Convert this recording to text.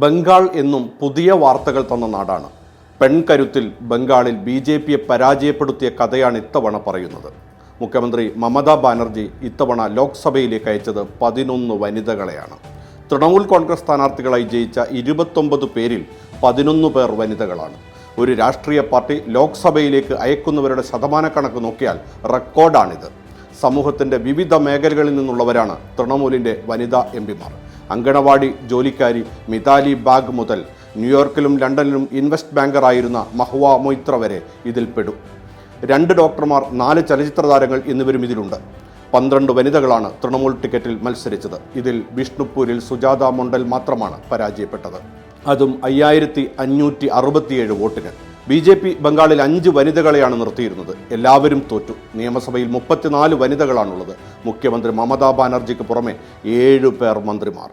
ബംഗാൾ എന്നും പുതിയ വാർത്തകൾ തന്ന നാടാണ്. പെൺകരുത്തിൽ ബംഗാളിൽ ബി ജെ പിയെ പരാജയപ്പെടുത്തിയ കഥയാണ് ഇത്തവണ പറയുന്നത്. മുഖ്യമന്ത്രി മമതാ ബാനർജി ഇത്തവണ ലോക്സഭയിലേക്ക് അയച്ചത് പതിനൊന്ന് വനിതകളെയാണ്. തൃണമൂൽ കോൺഗ്രസ് സ്ഥാനാർത്ഥികളായി ജയിച്ച ഇരുപത്തൊമ്പത് പേരിൽ പതിനൊന്ന് പേർ വനിതകളാണ്. ഒരു രാഷ്ട്രീയ പാർട്ടി ലോക്സഭയിലേക്ക് അയക്കുന്നവരുടെ ശതമാനക്കണക്ക് നോക്കിയാൽ റെക്കോർഡാണിത്. സമൂഹത്തിന്റെ വിവിധ മേഖലകളിൽ നിന്നുള്ളവരാണ് തൃണമൂലിന്റെ വനിതാ എം പിമാർ. അങ്കണവാടി ജോലിക്കാരി മിതാലി ബാഗ് മുതൽ ന്യൂയോർക്കിലും ലണ്ടനിലും ഇൻവെസ്റ്റ് ബാങ്കറായിരുന്ന മഹുവ മൊയ്ത്ര വരെ ഇതിൽപ്പെടും പെടും. രണ്ട് ഡോക്ടർമാർ നാല് ചലച്ചിത്ര താരങ്ങൾ എന്നിവരും ഇതിലുണ്ട്. പന്ത്രണ്ട് വനിതകളാണ് തൃണമൂൽ ടിക്കറ്റിൽ മത്സരിച്ചത്. ഇതിൽ വിഷ്ണുപൂരിൽ സുജാത മൊണ്ടൽ മാത്രമാണ് പരാജയപ്പെട്ടത്. അതും അയ്യായിരത്തി അഞ്ഞൂറ്റി അറുപത്തിയേഴ് വോട്ടിന്. ബി ജെ പി ബംഗാളിൽ അഞ്ച് വനിതകളെയാണ് നിർത്തിയിരുന്നത്. എല്ലാവരും തോറ്റു. നിയമസഭയിൽ മുപ്പത്തിനാല് വനിതകളാണുള്ളത്. മുഖ്യമന്ത്രി മമതാ ബാനർജിക്ക് പുറമെ ഏഴ് പേർ മന്ത്രിമാർ.